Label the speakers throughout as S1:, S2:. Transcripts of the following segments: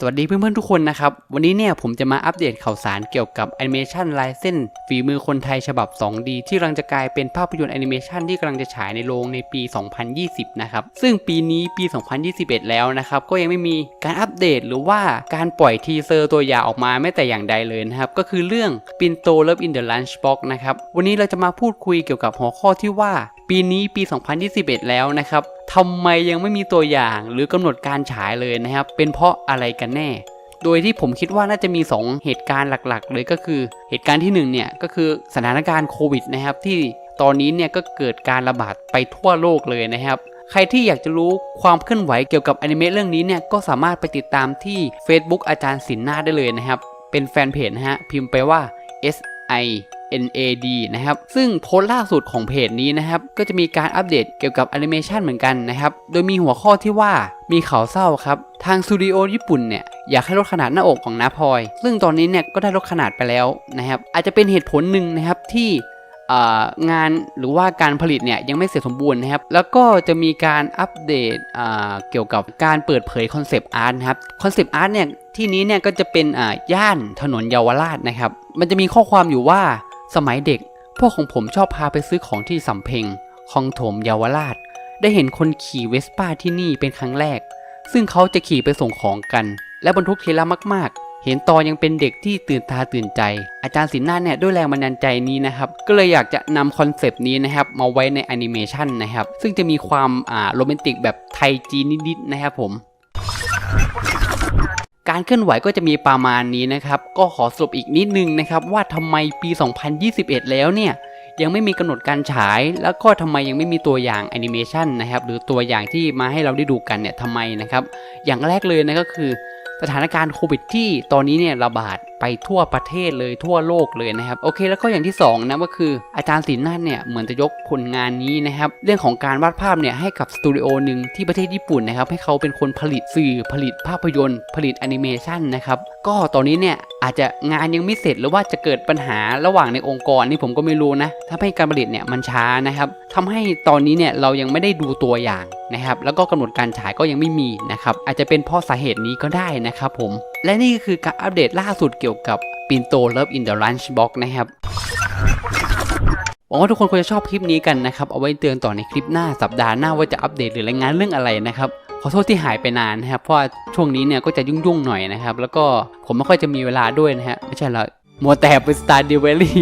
S1: สวัสดีเพื่อนๆทุกคนนะครับ วันนี้เนี่ยผมจะมาอัปเดตข่าวสารเกี่ยวกับแอนิเมชันลายเส้นฝีมือคนไทยฉบับ 2D ที่กำลังจะกลายเป็นภาพยนตร์แอนิเมชันที่กำลังจะฉายในโรงในปี 2020 นะครับ ซึ่งปีนี้ปี 2021 แล้วนะครับ ก็ยังไม่มีการอัปเดตหรือว่าการปล่อยทีเซอร์ตัวอย่างออกมาแม้แต่อย่างใดเลยนะครับ ก็คือเรื่อง Pinto Love in the Lunchbox นะครับ วันนี้เราจะมาพูดคุยเกี่ยวกับหัวข้อที่ว่า ปีนี้ปี 2021 แล้วนะครับทำไมยังไม่มีตัวอย่างหรือกำหนดการฉายเลยนะครับ เป็นเพราะอะไรกันแน่ โดยที่ผมคิดว่าน่าจะมี 2 เหตุการณ์หลักๆ เลยก็คือ เหตุการณ์ที่1เนี่ยก็คือสถานการณ์โควิดนะครับ ที่ตอนนี้เนี่ยก็เกิดการระบาดไปทั่วโลกเลยนะครับใครที่อยากจะรู้ความเคลื่อนไหวเกี่ยวกับอนิเมะเรื่องนี้เนี่ยก็สามารถไปติดตามที่ Facebook อาจารย์สินนาได้เลยนะครับ เป็นแฟนเพจนะฮะพิมพ์ไปว่า S I NAD นะครับ ซึ่งโพสต์ล่าสุดของเพจนี้นะครับ ก็จะมีการอัปเดตเกี่ยวกับแอนิเมชันเหมือนกันนะครับ โดยมีหัวข้อที่ว่ามีข่าวเศร้าครับ ทางสตูดิโอญี่ปุ่นเนี่ย อยากให้ลดขนาดหน้าอกของน้าพลอย ซึ่งตอนนี้เนี่ยก็ได้ลดขนาดไปแล้วนะครับ อาจจะเป็นเหตุผลหนึ่งนะครับที่งานหรือว่าการผลิตเนี่ยยังไม่เสร็จสมบูรณ์นะครับ แล้วก็จะมีการอัปเดตเกี่ยวกับการเปิดเผยคอนเซปต์อาร์ตนะครับคอนเซปต์อาร์ตเนี่ยที่นี้เนี่ยก็จะเป็นย่านถนนเยาวราชนะครับ มันจะมีข้อความอยู่ว่า สมัยเด็ก พวกของผมชอบพาไปซื้อของที่สำเพ็งคลองถมเยาวราช ได้เห็นคนขี่เวสป้าที่นี่เป็นครั้งแรก ซึ่งเขาจะขี่ไปส่งของกัน และบรรทุกเทละมาก ๆเห็นตอยังเป็นเด็กที่ตื่นตาตื่นใจ อาจารย์สินนาเนี่ยด้วยแรงบันดาลใจนี้นะครับ ก็เลยอยากจะนำคอนเซปต์นี้นะครับ มาไว้ในแอนิเมชันนะครับ ซึ่งจะมีความอ่าโรแมนติกแบบไทยจีนนิดๆนะครับผม การเคลื่อนไหวก็จะมีประมาณนี้นะครับ ก็ขอสรุปอีกนิดนึงนะครับ ว่าทำไมปี 2021 แล้วเนี่ย ยังไม่มีกำหนดการฉาย แล้วก็ทำไมยังไม่มีตัวอย่างแอนิเมชันนะครับ หรือตัวอย่างที่มาให้เราได้ดูกันเนี่ยทำไมนะครับ อย่างแรกเลยนะก็คือ สถานการณ์โควิดที่ตอนนี้เนี่ยระบาดไปทั่วประเทศเลยทั่วโลกเลยนะครับโอเค แล้วก็อย่างที่สองนะก็คืออาจารย์ศิลนั่นเนี่ยเหมือนจะยกผลงานนี้นะครับเรื่องของการวาดภาพเนี่ยให้กับสตูดิโอหนึ่งที่ประเทศญี่ปุ่นนะครับให้เขาเป็นคนผลิตสื่อผลิตภาพยนตร์ ผลิตแอนิเมชันนะครับก็ตอนนี้เนี่ย อาจจะงานยังไม่เสร็จหรือว่าจะเกิดปัญหาระหว่างในองค์กรนี่ผมก็ไม่รู้นะทำให้การผลิตเนี่ยมันช้านะครับทำให้ตอนนี้เนี่ยเรายังไม่ได้ดูตัวอย่างนะครับ แล้วก็กำหนดการฉายก็ยังไม่มีนะครับ อาจจะเป็นเพราะสาเหตุนี้ก็ได้นะครับผม และนี่ก็คือการอัปเดตล่าสุดเกี่ยวกับปินโต Love in the Lunchbox นะครับหวังว่าทุกคนคงจะชอบคลิปนี้กันนะครับ เอาไว้เตือนต่อในคลิปหน้าสัปดาห์หน้าว่าจะอัปเดตหรือรายงานเรื่องอะไรนะครับ ขอโทษที่หายไปนานนะครับ เพราะช่วงนี้เนี่ยก็จะยุ่งๆหน่อยนะครับ แล้วก็ผมไม่ค่อยจะมีเวลาด้วยนะฮะ ไม่ใช่ละมัวแต่ไปสตาร์ดิวเวลลี่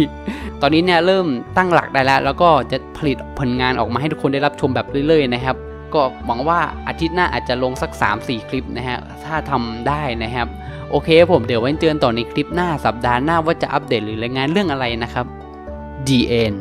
S1: ตอนนี้เนี่ยเริ่มตั้งหลักได้แล้ว แล้วก็จะผลิตผลงานออกมาให้ทุกคนได้รับชมแบบเรื่อยๆนะครับ ก็หวังว่าอาทิตย์หน้าอาจจะลงสัก 3-4 คลิปนะฮะ ถ้าทำได้นะครับ โอเคผมเดี๋ยวไว้เตือนต่อในคลิปหน้าสัปดาห์หน้าว่าจะอัปเดตหรือรายงานเรื่องอะไรนะครับ DN